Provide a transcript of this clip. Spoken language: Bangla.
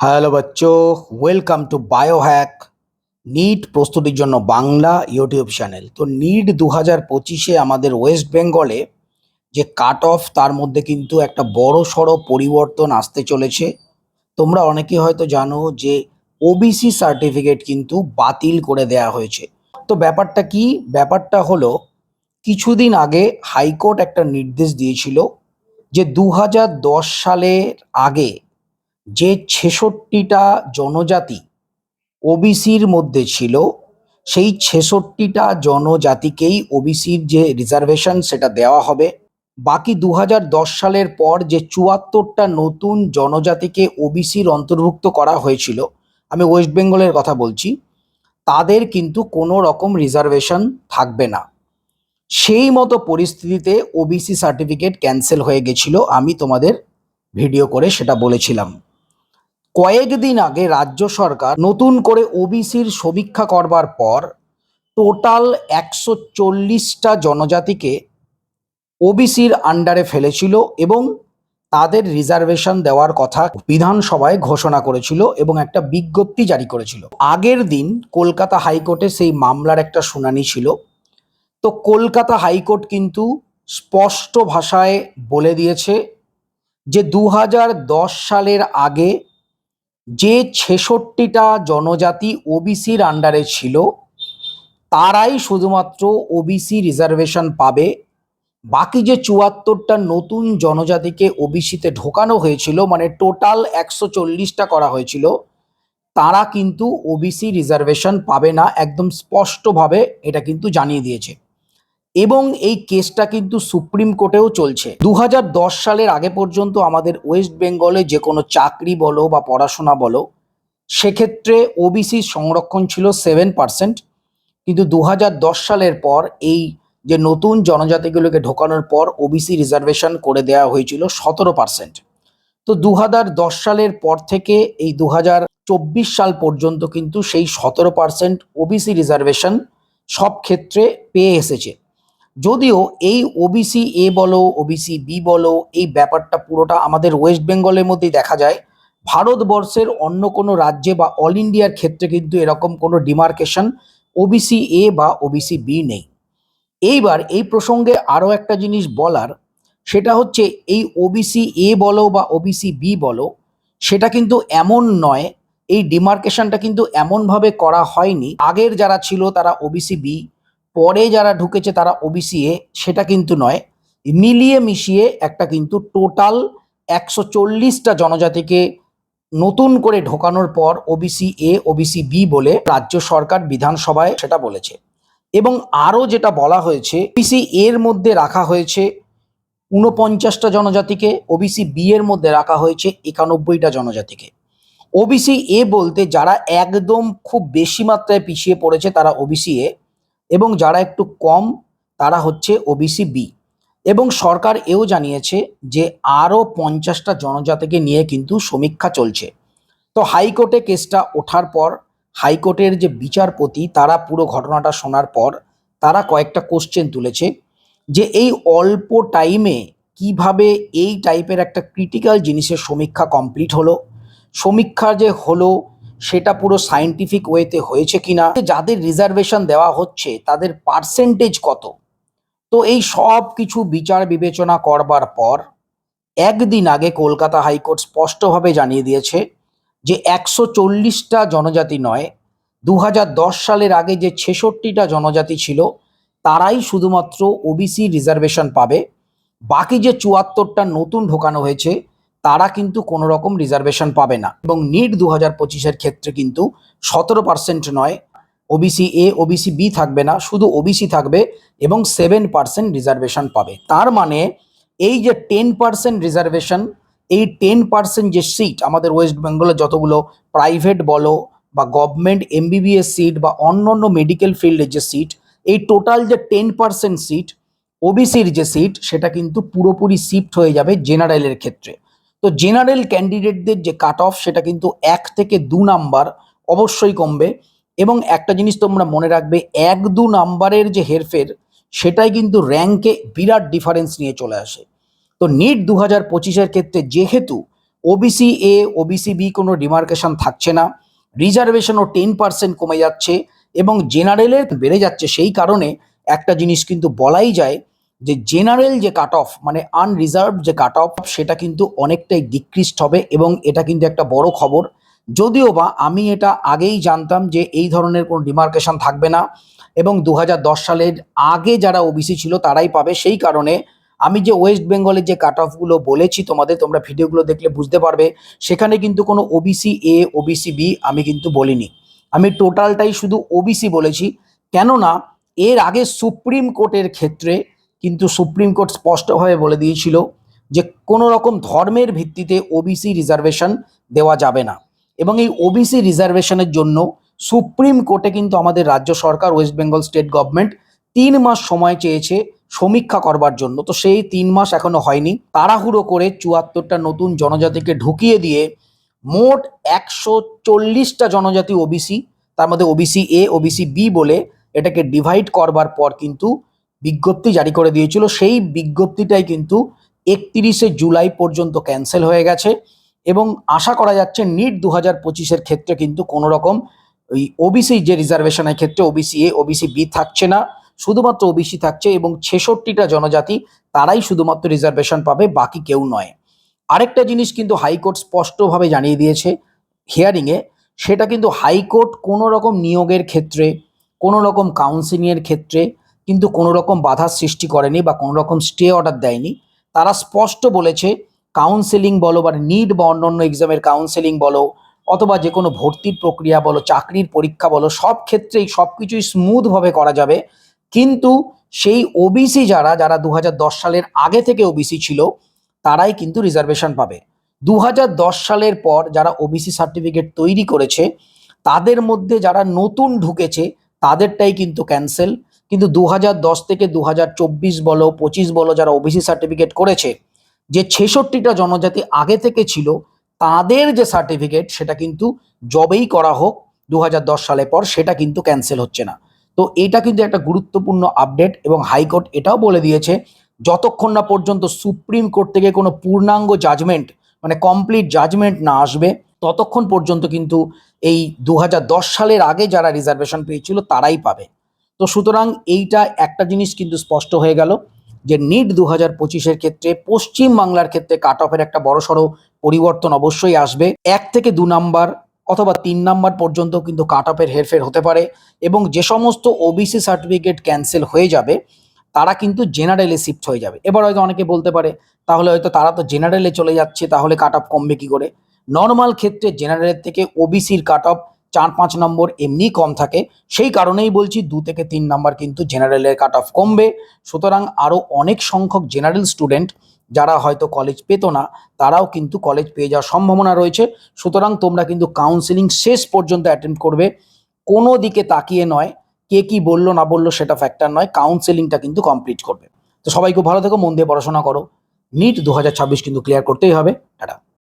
হ্যালো বাচ্চো ওয়েলকাম টু বায়োহ্যাক নিট প্রস্তুতির জন্য বাংলা ইউটিউব চ্যানেল তো নিট দু হাজার পঁচিশে আমাদের ওয়েস্ট বেঙ্গলে যে কাট অফ তার মধ্যে কিন্তু একটা বড় সড়ো পরিবর্তন আসতে চলেছে। তোমরা অনেকে হয়তো জানো যে ওবিসি সার্টিফিকেট কিন্তু বাতিল করে দেয়া হয়েছে। তো ব্যাপারটা কি? ব্যাপারটা হলো, কিছুদিন আগে হাইকোর্ট একটা নির্দেশ দিয়েছিল যে দু হাজার দশ সালের আগে যে ছেষট্টিটা জনজাতি ওবিসির মধ্যে ছিল, সেই ছেষট্টিটা জনজাতিকেই ওবিসির যে রিজার্ভেশন সেটা দেওয়া হবে। বাকি দু সালের পর যে চুয়াত্তরটা নতুন জনজাতিকে ওবিসির অন্তর্ভুক্ত করা হয়েছিল, আমি ওয়েস্ট বেঙ্গলের কথা বলছি, তাদের কিন্তু কোনো রকম রিজার্ভেশন থাকবে না। সেই মতো পরিস্থিতিতে ওবিসি সার্টিফিকেট ক্যান্সেল হয়ে গেছিল, আমি তোমাদের ভিডিও করে সেটা বলেছিলাম। কয়েকদিন আগে রাজ্য সরকার নতুন করে ওবিসির সমীক্ষা করবার পর টোটাল একশো চল্লিশটা জনজাতিকে ওবিসির আন্ডারে ফেলেছিল এবং তাদের রিজার্ভেশন দেওয়ার কথা বিধানসভায় ঘোষণা করেছিল এবং একটা বিজ্ঞপ্তি জারি করেছিল। আগের দিন কলকাতা হাইকোর্টে সেই মামলার একটা শুনানি ছিল। তো কলকাতা হাইকোর্ট কিন্তু স্পষ্ট ভাষায় বলে দিয়েছে যে দু হাজার দশ সালের আগে যে ছেষট্টিটা জনজাতি ওবিসির আন্ডারে ছিল, তারাই শুধুমাত্র ওবিসি রিজার্ভেশন পাবে। বাকি যে চুয়াত্তরটা নতুন জনজাতিকে ওবিসিতে ঢোকানো হয়েছিল মানে টোটাল একশো চল্লিশটা করা হয়েছিল, তারা কিন্তু ওবিসি রিজার্ভেশন পাবে না, একদম স্পষ্টভাবে এটা কিন্তু জানিয়ে দিয়েছে। এবং এই কেসটা কিন্তু সুপ্রিম কোর্টেও চলছে। দু হাজার দশ সালের আগে পর্যন্ত আমাদের ওয়েস্ট বেঙ্গলে যে কোনো চাকরি বলো বা পড়াশোনা বলো, সেক্ষেত্রে ওবিসি সংরক্ষণ ছিল সেভেন পার্সেন্ট। কিন্তু দু হাজার দশ সালের পর এই যে নতুন জনজাতিগুলোকে ঢোকানোর পর ওবিসি রিজার্ভেশন করে দেওয়া হয়েছিল সতেরো পার্সেন্ট। তো দু হাজার দশ সালের পর থেকে এই দু সাল পর্যন্ত কিন্তু সেই সতেরো পার্সেন্ট ওবিসি রিজার্ভেশন সব ক্ষেত্রে পেয়ে এসেছে। যদিও এই ওবিসি এ বলো ওবিসি বি বলো, এই ব্যাপারটা পুরোটা আমাদের ওয়েস্ট বেঙ্গলের মধ্যেই দেখা যায়। ভারতবর্ষের অন্য কোনো রাজ্যে বা অল ইন্ডিয়ার ক্ষেত্রে কিন্তু এরকম কোনো ডিমার্কেশন ওবিসি এ বা ওবিসি বি নেই। এইবার এই প্রসঙ্গে আরও একটা জিনিস বলার, সেটা হচ্ছে এই ওবিসি এ বলো বা ওবিসি বি বলো, সেটা কিন্তু এমন নয়, এই ডিমার্কেশনটা কিন্তু এমনভাবে করা হয়নি। আগের যারা ছিল তারা ওবিসি বি পরে যারা ঢুকেছে তারা ওবিসি এ সেটা কিন্তু নয়। মিলিয়ে মিশিয়ে একটা কিন্তু টোটাল একশো চল্লিশটা জনজাতিকে নতুন করে ঢোকানোর পর ওবিসি এ ওবিসি বি বলে রাজ্য সরকার বিধানসভায় সেটা বলেছে। এবং আরও যেটা বলা হয়েছে ওবিসি এর মধ্যে রাখা হয়েছে ঊনপঞ্চাশটা জনজাতিকে ওবিসি বি এর মধ্যে রাখা হয়েছে একানব্বইটা জনজাতিকে। ওবিসি এ বলতে যারা একদম খুব বেশি মাত্রায় পিছিয়ে পড়েছে তারা ওবিসি এ এবং যারা একটু কম, তারা হচ্ছে ওবিসি বি এবং সরকার এও জানিয়েছে যে আরও পঞ্চাশটা জনজাতিকে নিয়ে কিন্তু সমীক্ষা চলছে। তো হাইকোর্টে কেসটা ওঠার পর, হাইকোর্টের যে বিচারপতি, তারা পুরো ঘটনাটা শোনার পর, তারা কয়েকটা কোশ্চেন তুলেছে যে এই অল্প টাইমে কীভাবে এই টাইপের একটা ক্রিটিক্যাল জিনিসের সমীক্ষা কমপ্লিট হলো? সমীক্ষা যে হলো সেটা পুরো সায়েন্টিফিক ওয়েতে হয়েছে কিনা, যাদের রিজার্ভেশন দেওয়া হচ্ছে, তাদের পার্সেন্টেজ কত? তো এই সব কিছু বিচার বিবেচনা করবার পর, একদিন আগে কলকাতা হাইকোর্ট স্পষ্টভাবে জানিয়ে দিয়েছে যে একশো চল্লিশটা জনজাতি নয় দু সালের আগে যে ছেষট্টিটা জনজাতি ছিল, তারাই শুধুমাত্র ওবিসি রিজার্ভেশন পাবে। বাকি যে চুয়াত্তরটা নতুন ঢোকানো হয়েছে তারা কিন্তু কোনো রকম রিজার্ভেশন পাবে না। এবং নিট দু হাজার পঁচিশের ক্ষেত্রে কিন্তু সতেরো পার্সেন্ট নয় ওবিসি এ ওবিসি বি থাকবে না, শুধু ওবিসি থাকবে এবং সেভেন পার্সেন্ট রিজার্ভেশন পাবে। তার মানে এই যে টেন পার্সেন্ট রিজার্ভেশন এই টেন পার্সেন্ট যে সিট আমাদের ওয়েস্ট বেঙ্গলে যতগুলো প্রাইভেট বলো বা গভর্নমেন্ট এমবিবিএস সিট বা অন্য অন্য মেডিকেল ফিল্ডের যে সিট এই টোটাল যে টেন পার্সেন্ট সিট ওবিসির যে সিট সেটা কিন্তু পুরোপুরি শিফট হয়ে যাবে জেনারেলের ক্ষেত্রে। তো জেনারেল ক্যান্ডিডেটদের যে কাট অফ সেটা কিন্তু এক থেকে দু নাম্বার অবশ্যই কমবে এবং একটা জিনিস তোমরা মনে রাখবে, এক দু নাম্বারের যে হেরফের সেটাই কিন্তু র্যাঙ্কে বিরাট ডিফারেন্স নিয়ে চলে আসে। তো নিট দু হাজার পঁচিশের ক্ষেত্রে যেহেতু ওবিসি এ ওবিসি বি কোনো ডিমার্কেশন থাকছে না রিজার্ভেশনও টেন পার্সেন্ট কমে যাচ্ছে এবং জেনারেলের বেড়ে যাচ্ছে সেই কারণে একটা জিনিস কিন্তু বলাই যায় যে জেনারেল যে কাট অফ মানে আনরিজার্ভ যে কাট অফ সেটা কিন্তু অনেকটাই ডিক্রিস্ট হবে এবং এটা কিন্তু একটা বড় খবর। যদিও বা আমি এটা আগেই জানতাম যে এই ধরনের কোনো ডিমার্কেশন থাকবে না এবং দু হাজার দশ সালের আগে যারা ওবিসি ছিল তারাই পাবে। সেই কারণে আমি যে ওয়েস্ট বেঙ্গলের যে কাট অফগুলো বলেছি তোমাদের, তোমরা ভিডিওগুলো দেখলে বুঝতে পারবে। সেখানে কিন্তু কোনো ওবিসি এ ওবিসি বি আমি কিন্তু বলিনি। আমি টোটালটাই শুধু ওবিসি বলেছি। কেননা এর আগে সুপ্রিম কোর্টের ক্ষেত্রে কিন্তু সুপ্রিম কোর্ট স্পষ্টভাবে বলে দিয়েছিল যে কোনো রকম ধর্মের ভিত্তিতে ওবিসি রিজার্ভেশন দেওয়া যাবে না। এবং এই ওবিসি রিজার্ভেশনের জন্য সুপ্রিম কোর্টে কিন্তু আমাদের রাজ্য সরকার ওয়েস্ট বেঙ্গল স্টেট গভর্নমেন্ট তিন মাস সময় চেয়েছে সমীক্ষা করবার জন্য। তো সেই তিন মাস এখনও হয়নি। তাড়াহুড়ো করে চুয়াত্তরটা নতুন জনজাতিকে ঢুকিয়ে দিয়ে মোট একশো চল্লিশটা জনজাতি ওবিসি তার মধ্যে ওবিসি এ ওবিসি বি বলে এটাকে ডিভাইড করবার পর কিন্তু বিজ্ঞপ্তি জারি করে দিয়েছিল। সেই বিজ্ঞপ্তিটাই কিন্তু একত্রিশে জুলাই পর্যন্ত ক্যান্সেল হয়ে গেছে এবং আশা করা যাচ্ছে নিট দু হাজার পঁচিশের ক্ষেত্রে কিন্তু কোনো রকম ওই ওবিসি যে রিজার্ভেশনের ক্ষেত্রে ওবিসি এ ওবিসি বি থাকছে না, শুধুমাত্র ওবিসি থাকছে এবং ছেষট্টিটা জনজাতি তারাই শুধুমাত্র রিজার্ভেশন পাবে, বাকি কেউ নয়। আরেকটা জিনিস কিন্তু হাইকোর্ট স্পষ্টভাবে জানিয়ে দিয়েছে হিয়ারিংয়ে সেটা কিন্তু হাইকোর্ট কোনো রকম নিয়োগের ক্ষেত্রে কোনো রকম কাউন্সিলিংয়ের ক্ষেত্রে কিন্তু কোনো রকম বাধার সৃষ্টি করেনি বা কোনো রকম স্টে অর্ডার দেয়নি। তারা স্পষ্ট বলেছে কাউন্সেলিং বলো বা নিট বা অন্যান্য এক্সামের কাউন্সেলিং বলো অথবা যে কোনো ভর্তির প্রক্রিয়া বলো, চাকরির পরীক্ষা বলো, সব ক্ষেত্রেই সব কিছুই স্মুথভাবে করা যাবে। কিন্তু সেই ওবিসি যারা যারা দু হাজার দশ সালের আগে থেকে ওবিসি ছিল, তারাই কিন্তু রিজার্ভেশন পাবে। দু হাজার দশ সালের পর যারা ওবিসি সার্টিফিকেট তৈরি করেছে, তাদের মধ্যে যারা নতুন ঢুকেছে, তাদেরটাই কিন্তু ক্যান্সেল কিন্তু দু হাজার দশ থেকে দু হাজার চব্বিশ বলো, পঁচিশ বলো যারা ওবিসি সার্টিফিকেট করেছে, যে ছেষট্টিটা জনজাতি আগে থেকে ছিল, তাদের যে সার্টিফিকেট সেটা কিন্তু জবেই করা হোক দু সালের পর সেটা কিন্তু ক্যান্সেল হচ্ছে না। তো এটা কিন্তু একটা গুরুত্বপূর্ণ আপডেট এবং হাইকোর্ট এটাও বলে দিয়েছে, যতক্ষণ না পর্যন্ত সুপ্রিম কোর্ট থেকে কোনো পূর্ণাঙ্গ জাজমেন্ট মানে কমপ্লিট জাজমেন্ট না আসবে, ততক্ষণ পর্যন্ত কিন্তু এই দু হাজার দশ সালের আগে যারা রিজার্ভেশন পেয়েছিল তারাই পাবে। তো সুতরাং এইটা একটা জিনিস কিন্তু স্পষ্ট হয়ে গেল যে নিট দু হাজার পঁচিশের ক্ষেত্রে পশ্চিম বাংলার ক্ষেত্রে কাট অফের একটা বড়সড় পরিবর্তন অবশ্যই আসবে। এক থেকে দু নাম্বার অথবা তিন নাম্বার পর্যন্ত কিন্তু কাট অফের হেরফের হতে পারে এবং যে সমস্ত ওবিসি সার্টিফিকেট ক্যান্সেল হয়ে যাবে, তারা কিন্তু জেনারেলে শিফট হয়ে যাবে। এবার হয়তো অনেকে বলতে পারে, তাহলে হয়তো তারা তো জেনারেলে চলে যাচ্ছে, তাহলে কাট অফ কমবে কী করে? নর্মাল ক্ষেত্রে জেনারেলের থেকে ওবিসির কাট অফ চার পাঁচ নম্বর এমনি কম থাকে। সেই কারণেই বলছি দু থেকে তিন নম্বর কিন্তু জেনারেলের কাট অফ কমবে। সুতরাং আরও অনেক সংখ্যক জেনারেল স্টুডেন্ট যারা হয়তো কলেজ পেত না, তারাও কিন্তু কলেজ পেয়ে যাওয়ার সম্ভাবনা রয়েছে। সুতরাং তোমরা কিন্তু কাউন্সিলিং শেষ পর্যন্ত অ্যাটেন্ড করবে। কোনো দিকে তাকিয়ে নয়, কে কি বলল না বলল সেটা ফ্যাক্টর নয় কাউন্সেলিংটা কিন্তু কমপ্লিট করবে। তো সবাই খুব ভালো থেকো, মন দিয়ে পড়াশোনা করো। নিট দু হাজার ছাব্বিশ কিন্তু ক্লিয়ার করতেই হবে। টাটা।